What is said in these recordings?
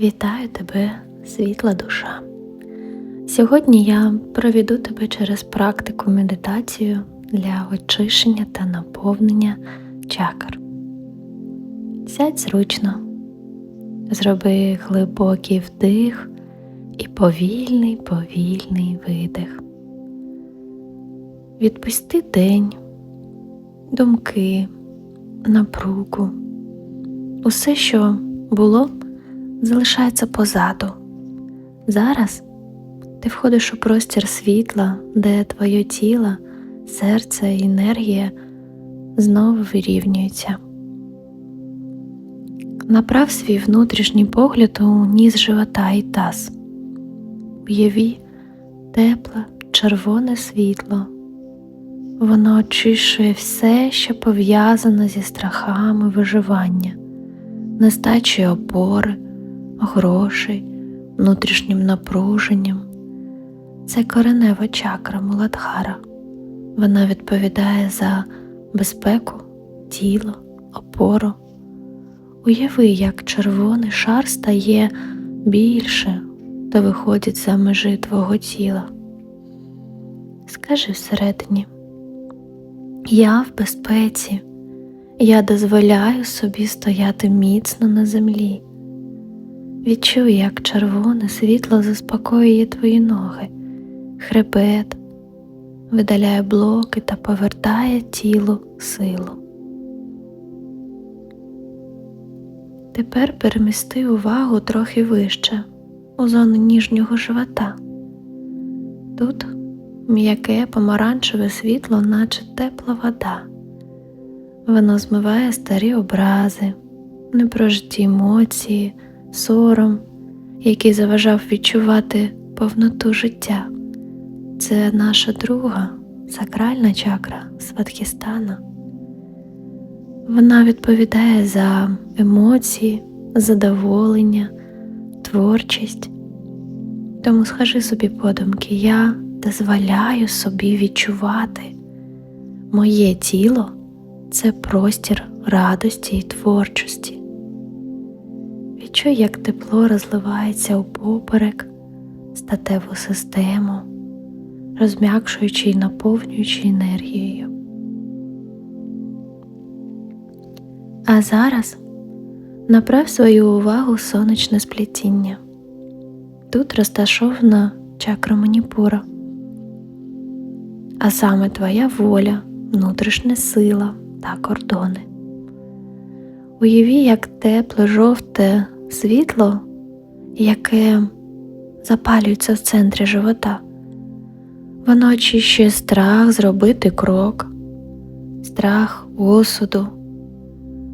Вітаю тебе, світла душа. Сьогодні я проведу тебе через практику медитацію для очищення та наповнення чакр. Сядь зручно, зроби глибокий вдих і повільний, повільний видих. Відпусти день, думки, напругу, усе, що було залишається позаду. Зараз ти входиш у простір світла, де твоє тіло, серце і енергія знову вирівнюються. Направ свій внутрішній погляд у ніс живота і таз. Уяві тепле червоне світло. Воно очищує все, що пов'язано зі страхами виживання, нестачею опори, грошей, внутрішнім напруженням. Це коренева чакра Муладхара. Вона відповідає за безпеку, тіло, опору. Уяви, як червоний шар стає більше та виходить за межі твого тіла. Скажи всередині, я в безпеці, я дозволяю собі стояти міцно на землі. Відчуй, як червоне світло заспокоює твої ноги, хребет, видаляє блоки та повертає тілу силу. Тепер перемісти увагу трохи вище, у зону ніжнього живота. Тут м'яке помаранчеве світло, наче тепла вода. Воно змиває старі образи, непрожиті емоції, сором, який заважав відчувати повноту життя. Це наша друга сакральна чакра Сватхістана. Вона відповідає за емоції, задоволення, творчість. Тому скажи собі подумки, я дозволяю собі відчувати. Моє тіло це простір радості і творчості. Відчуй, як тепло розливається у поперек, статеву систему, розм'якшуючи і наповнюючи енергією. А зараз направ свою увагу сонячне сплетіння. Тут розташована чакра маніпура, а саме твоя воля, внутрішня сила та кордони. Уяві, як тепле жовте світло, яке запалюється в центрі живота. Воно очищує страх зробити крок, страх осуду,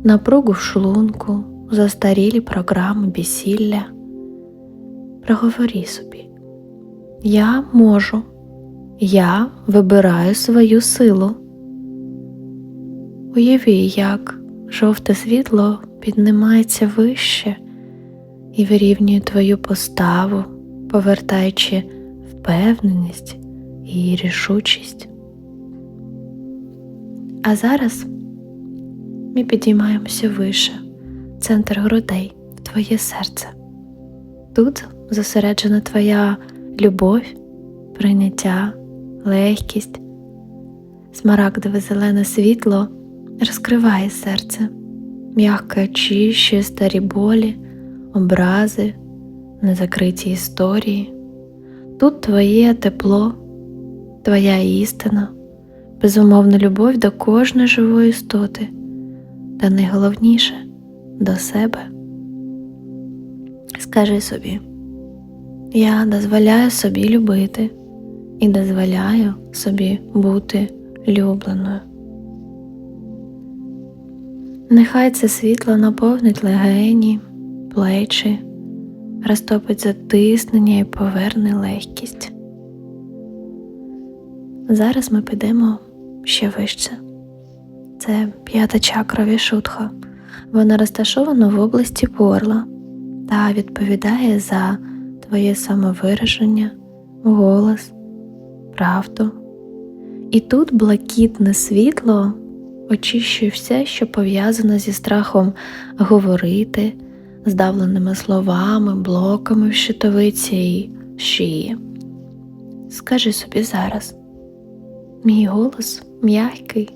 напругу в шлунку, застарілі програми бісілля. Проговорі собі. Я можу, я вибираю свою силу. Уяві, як жовте світло піднімається вище і вирівнює твою поставу, повертаючи впевненість і рішучість. А зараз ми підіймаємося вище, центр грудей, в твоє серце. Тут зосереджена твоя любов, прийняття, легкість, смарагдове зелене світло розкриває серце, м'яко очищує старі болі, образи, незакриті історії. Тут твоє тепло, твоя істина, безумовна любов до кожної живої істоти, та найголовніше до себе. Скажи собі, я дозволяю собі любити і дозволяю собі бути любленою. Нехай це світло наповнить легені, плечі, розтопить затиснення і поверне легкість. Зараз ми підемо ще вище. Це п'ята чакра вішутха. Вона розташована в області горла та відповідає за твоє самовираження, голос, правду. І тут блакитне світло очищує все, що пов'язано зі страхом говорити, здавленими словами, блоками в щитовиці і шиї. Скажи собі зараз, мій голос м'який,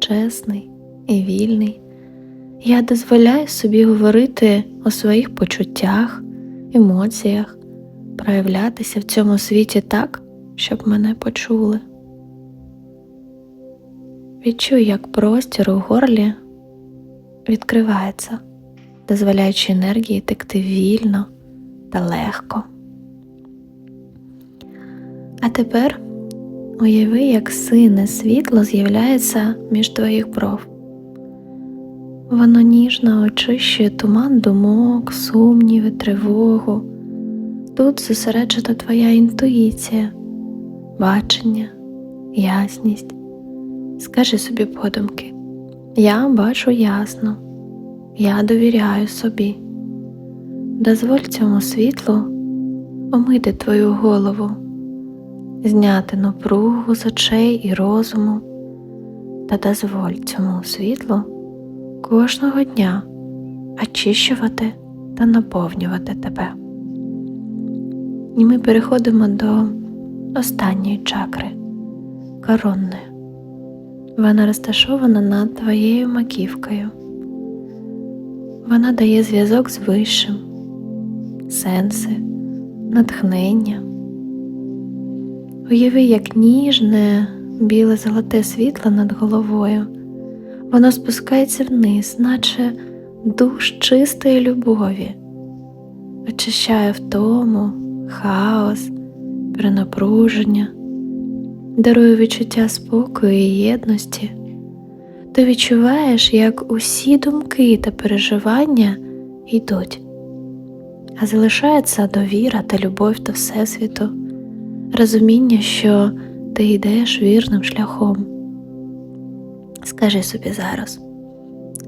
чесний і вільний. Я дозволяю собі говорити у своїх почуттях, емоціях, проявлятися в цьому світі так, щоб мене почули. Відчуй, як простір у горлі відкривається, дозволяючи енергії текти вільно та легко. А тепер уяви, як сине світло з'являється між твоїх бров. Воно ніжно очищує туман думок, сумніви, тривогу. Тут зосереджена твоя інтуїція, бачення, ясність. Скажи собі подумки, я бачу ясно, я довіряю собі. Дозволь цьому світлу омити твою голову, зняти напругу з очей і розуму, та дозволь цьому світлу кожного дня очищувати та наповнювати тебе. І ми переходимо до останньої чакри коронної. Вона розташована над твоєю маківкою. Вона дає зв'язок з вищим, сенси, натхнення. Уяви, як ніжне, біле золоте світло над головою. Воно спускається вниз, наче душ чистої любові, очищає втому, хаос, перенапруження, дарує відчуття спокою і єдності. Ти відчуваєш, як усі думки та переживання йдуть, а залишається довіра та любов до Всесвіту, розуміння, що ти йдеш вірним шляхом. Скажи собі зараз,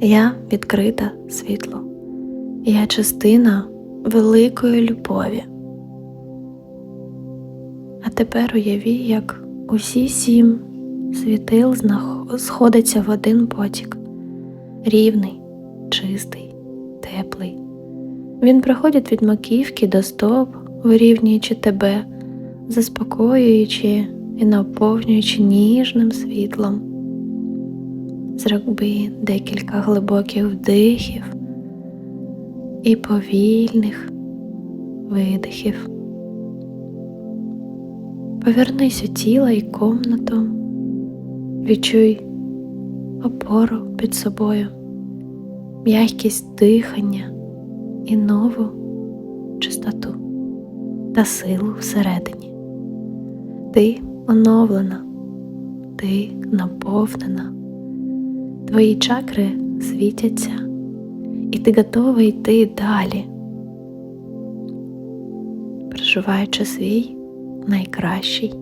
я відкрита світло, я частина великої любові. А тепер уяві, як усі сім світил сходяться в один потік, рівний, чистий, теплий. Він проходить від маківки до стоп, вирівнюючи тебе, заспокоюючи і наповнюючи ніжним світлом. Зроби декілька глибоких вдихів і повільних видихів. Повернись у тіло і комнату, відчуй опору під собою, м'якість дихання і нову чистоту та силу всередині. Ти оновлена, ти наповнена, твої чакри світяться, і ти готова йти далі, проживаючи свій найкращий